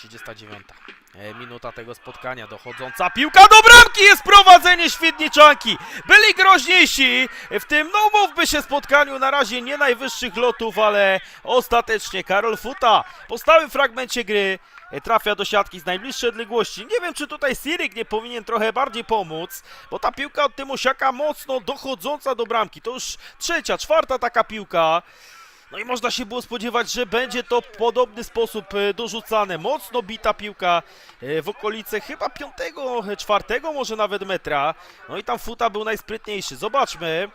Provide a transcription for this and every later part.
39 e, minuta tego spotkania. Dochodząca piłka do bramki jest prowadzenie Świdniczanki. Byli groźniejsi w tym, no mówmy się, spotkaniu. Na razie nie najwyższych lotów, ale ostatecznie Karol Futa po stałym fragmencie gry e, trafia do siatki z najbliższej odległości. Nie wiem, czy tutaj Siryk nie powinien trochę bardziej pomóc, bo ta piłka od Tymosiaka mocno dochodząca do bramki. To już trzecia, czwarta taka piłka. No i można się było spodziewać, że będzie to w podobny sposób e, dorzucane. Mocno bita piłka e, w okolice chyba piątego, e, czwartego może nawet metra. No i tam Futa był najsprytniejszy. Zobaczmy.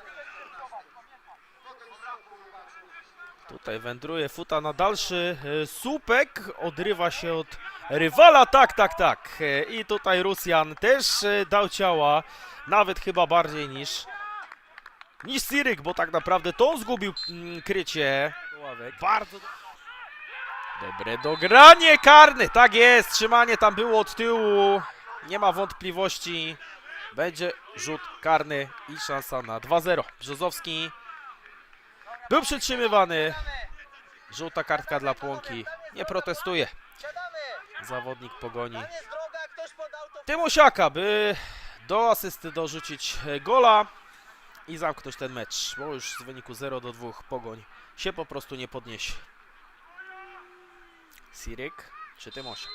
Tutaj wędruje Futa na dalszy słupek. Odrywa się od rywala. Tak, tak, tak. I tutaj Rusjan też dał ciała. Nawet chyba bardziej niż niż Siryk, bo tak naprawdę to on zgubił mm, krycie. Bardzo do- dobre dogranie karny, tak jest, trzymanie tam było od tyłu, nie ma wątpliwości, będzie rzut karny i szansa na 2-0. Brzozowski był przytrzymywany, żółta kartka dla Płonki, nie protestuje, zawodnik pogoni. Tymosiaka, by do asysty dorzucić gola i zamknąć ten mecz, bo już z wyniku 0 do 2 Pogoń się po prostu nie podniesie. Siryk czy Tymosiak?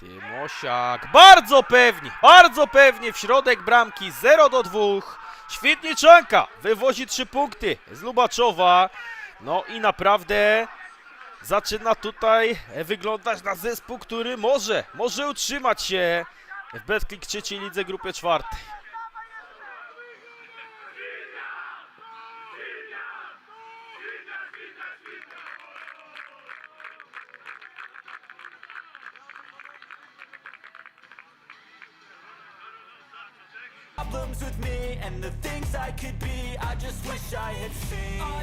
Tymosiak, bardzo pewnie, bardzo pewnie w środek bramki 0 do 2. Świetniczanka wywozi 3 punkty z Lubaczowa. No i naprawdę zaczyna tutaj wyglądać na zespół, który może, może utrzymać się w Betclick trzeciej lidze grupy czwartej. Problems with me and the things I could be. I just wish I had seen.